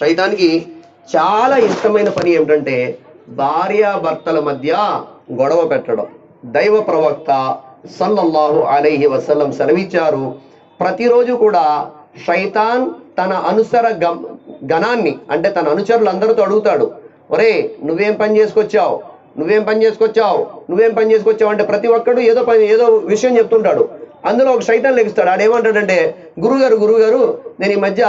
సైతానికి చాలా ఇష్టమైన పని ఏమిటంటే భార్యాభర్తల మధ్య గొడవ పెట్టడం. దైవ ప్రవక్త సల్లల్లాహు అలైహి వసల్లం సెలవిచ్చారు. ప్రతిరోజు కూడా శైతాన్ తన అనుసర గణాన్ని అంటే తన అనుచరులందరితో అడుగుతాడు. ఒరే నువ్వేం పని చేసుకొచ్చావు? నువ్వేం పని చేసుకొచ్చావు? నువ్వేం పని చేసుకొచ్చావు? అంటే ప్రతి ఒక్కడు ఏదో పని ఏదో విషయం చెప్తుంటాడు. అందులో ఒక సైతాన్ లెగిస్తాడు. ఆడేమంటాడంటే గురుగారు గురుగారు నేను ఈ మధ్య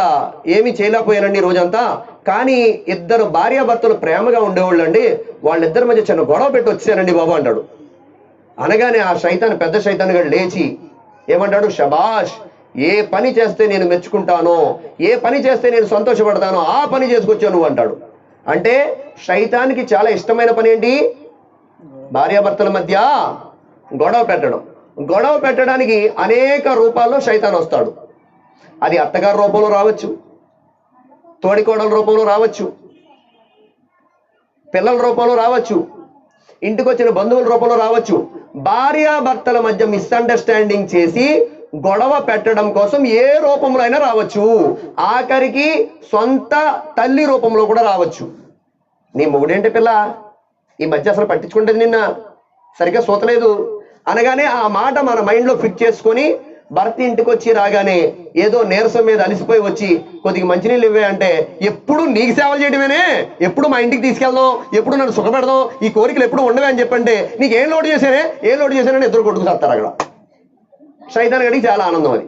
ఏమీ చేయలేకపోయానండి రోజంతా. కానీ ఇద్దరు భార్యాభర్తలు ప్రేమగా ఉండేవాళ్ళండి. వాళ్ళిద్దరి మధ్య చిన్న గొడవ పెట్టి వచ్చానండి బాబు అంటాడు. అనగానే ఆ శైతాన్ పెద్ద శైతాన్ గారు లేచి ఏమంటాడు షబాష్ ఏ పని చేస్తే నేను మెచ్చుకుంటానో ఏ పని చేస్తే నేను సంతోషపడతానో ఆ పని చేసుకొచ్చావు నువ్వు అంటాడు. అంటే శైతానికి చాలా ఇష్టమైన పని ఏంటి? భార్యాభర్తల మధ్య గొడవ పెట్టడం. గొడవ పెట్టడానికి అనేక రూపాల్లో శైతాన్ వస్తాడు. అది అత్తగారి రూపంలో రావచ్చు తోడికోడల రూపంలో రావచ్చు పిల్లల రూపంలో రావచ్చు ఇంటికి వచ్చిన బంధువుల రూపంలో రావచ్చు. భార్యాభర్తల మధ్య మిస్అండర్స్టాండింగ్ చేసి గొడవ పెట్టడం కోసం ఏ రూపంలో అయినా రావచ్చు. ఆఖరికి సొంత తల్లి రూపంలో కూడా రావచ్చు. నీ మొగుడేంటి పిల్ల? ఈ మధ్య అసలు పట్టించుకుంటుంది నిన్న. సరిగ్గా సూతలేదు. అనగానే ఆ మాట మన మైండ్లో ఫిట్ చేసుకొని భర్త ఇంటికి వచ్చి రాగానే ఏదో నీరసం మీద అలసిపోయి వచ్చి కొద్దిగా మంచినీళ్ళు ఇవ్వే అంటే ఎప్పుడు నీకు సేవలు చేయడమేనే ఎప్పుడు మా ఇంటికి తీసుకెళ్దాం? ఎప్పుడు నన్ను సుఖపెడదాం ఈ కోరికలు ఎప్పుడు ఉండవే అని చెప్పంటే నీకు ఏం లోటు చేశానే? ఏం లోటు చేశానని ఇద్దరు కొట్టుకు చేస్తారు అక్కడ. శైతానికి అండి చాలా ఆనందం అది.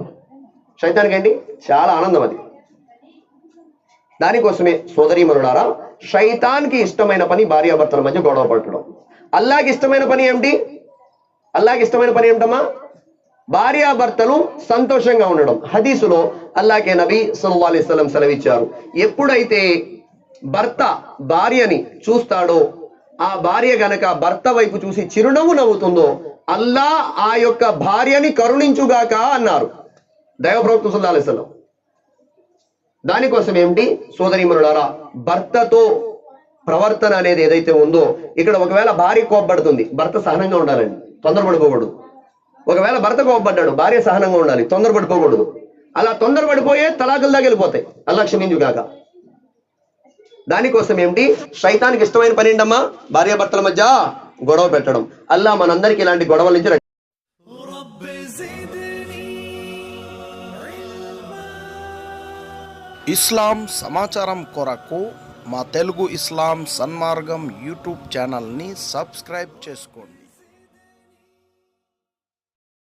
శైతానికి ఏంటి చాలా ఆనందం అది. దానికోసమే సోదరీమనులారా శైతాన్కి ఇష్టమైన పని భార్యాభర్తల మధ్య గొడవ పట్టడం. అల్లాకి ఇష్టమైన పని ఏమిటి? అల్లాకి ఇష్టమైన పని ఏమిటమ్మా భార్యాభర్తలు సంతోషంగా ఉండడం. హదీసులో అల్లాకే నబీ సల్లా అలైస్లం సెలవిచ్చారు. ఎప్పుడైతే భర్త భార్యని చూస్తాడో ఆ భార్య గనక భర్త వైపు చూసి చిరునవ్వు నవ్వుతుందో అల్లా ఆ యొక్క భార్యని కరుణించుగాక అన్నారు. దైవ ప్రభుత్వం సల్లల్లాహు అలైహి దానికోసం ఏమిటి? సోదరీమనులారా భర్తతో ప్రవర్తన అనేది ఏదైతే ఉందో ఇక్కడ ఒకవేళ భార్య కోప్పడుతుంది భర్త సహనంగా ఉండాలండి తొందరపడిపోకూడదు. ఒకవేళ భర్త కోపడ్డాడు భార్య సహనంగా ఉండాలి తొందరపడిపోకూడదు. అలా తొందరపడిపోయే తలాకుల దాకా వెళ్ళిపోతాయి. అల్లా క్షమించుగాక దానికోసం ఏమిటి? సైతానికి ఇష్టమైన పని ఏంటమ్మా? భార్యాభర్తల మధ్య గొడవ పెట్టడం. అల్లా మనందరికి ఇలాంటి గొడవల నుంచి ఇస్లాం సమాచారం కొరకు మా తెలుగు ఇస్లాం సన్మార్గం యూట్యూబ్ ఛానల్ని సబ్స్క్రైబ్ చేసుకోండి.